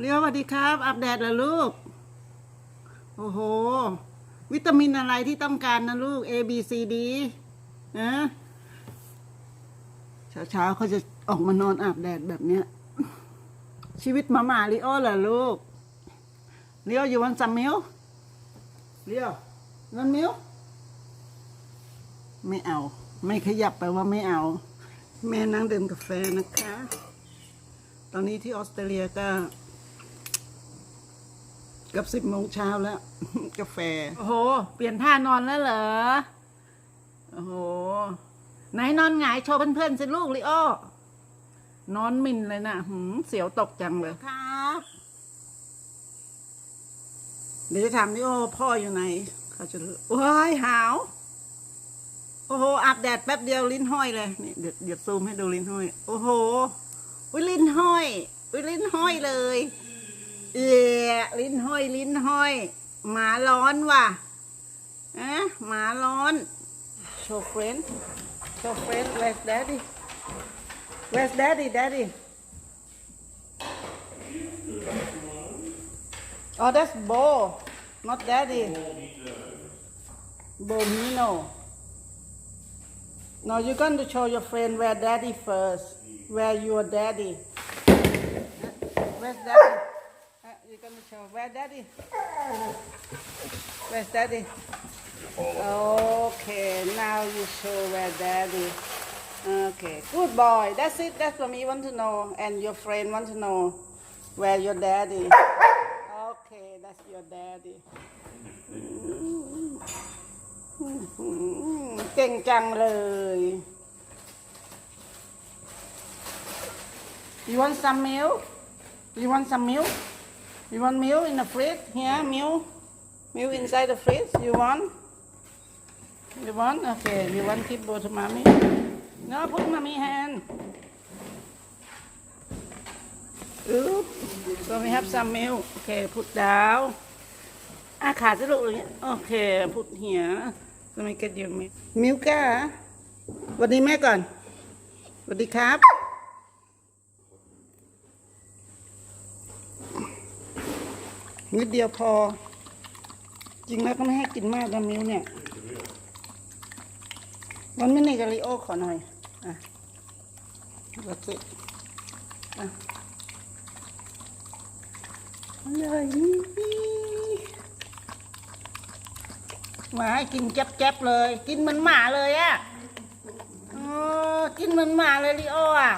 เรียวสวัสดีครับอาบแดดเหรอลูก โอ้โห วิตามินอะไรที่ต้องการนะลูก A B C D นะเช้าๆเขาจะออกมานอนอาบแดดแบบเนี้ย ชีวิตหมาหมาลิโอเหรอลูกเรียวอยู่วันซัมมิลเรียววันมิลไม่เอา ไม่ขยับไปว่าไม่เอา แม่นั่งดื่มกาแฟนะคะ ตอนนี้ที่ออสเตรเลียก็ เกับสิบโมงเช้าแล้ว กาแฟ โอ้โห เปลี่ยนท่านอนแล้วเหรอ โอ้โห ไหนนอนหงายโชว์เพื่อนๆสิลูกลิโอนอนมินเลยนะหืมเสียวตกจังเลยครับ เดี๋ยวจะถามลิโอพ่ออยู่ไหน เขาจะรู้ว้ายหาว โอ้โหอาบแดดแป๊บเดียวลิ้นห้อยเลยนี่เดี๋ยวเดี๋ยวซูมให้ดูลิ้นห้อย โอ้โหวิลิ้นห้อยวิลิ้นห้อยเลย เอียลิ้นห้อย ลิ้นห้อย หมาร้อนว่ะอะหมาร้อน โชว์เฟรนโชว์เฟรน where's daddy where's daddy daddy oh that's Bo not daddy Bomino No, you're going to show your friend where daddy first. Where your daddy. Where's daddy? show where daddy? Where's daddy? Okay, now you show where daddy. Okay, good boy. That's it. That's what me want to know. And your friend want to know where your daddy. Okay, that's your daddy. อืมเก่งจังเลย You want some milk? You want some milk? You want milk in the fridge? Here, milk. Milk inside the fridge. You want? You want? Okay. You want keep go to mommy? No, put mommy hand. Oop. So we have some milk. Okay, put down. อาขาดจะลูกเลยโอเคพุดเหียทำไมกระเดียวมิมิวก้าสวัสดีแม่ก่อนสวัสดีครับ นิดเดียวพอ จริงแล้วก็ไม่ให้กินมากนะมิ้วเนี่ยวันไม่ในกะลิโอขอหน่อย อะรัสิอะเลยนี่มาให้กินแจ๊บๆเลย กินเหมือนหมาเลยอะ่ะเออกินเหมือนหมาเลยลิโออะ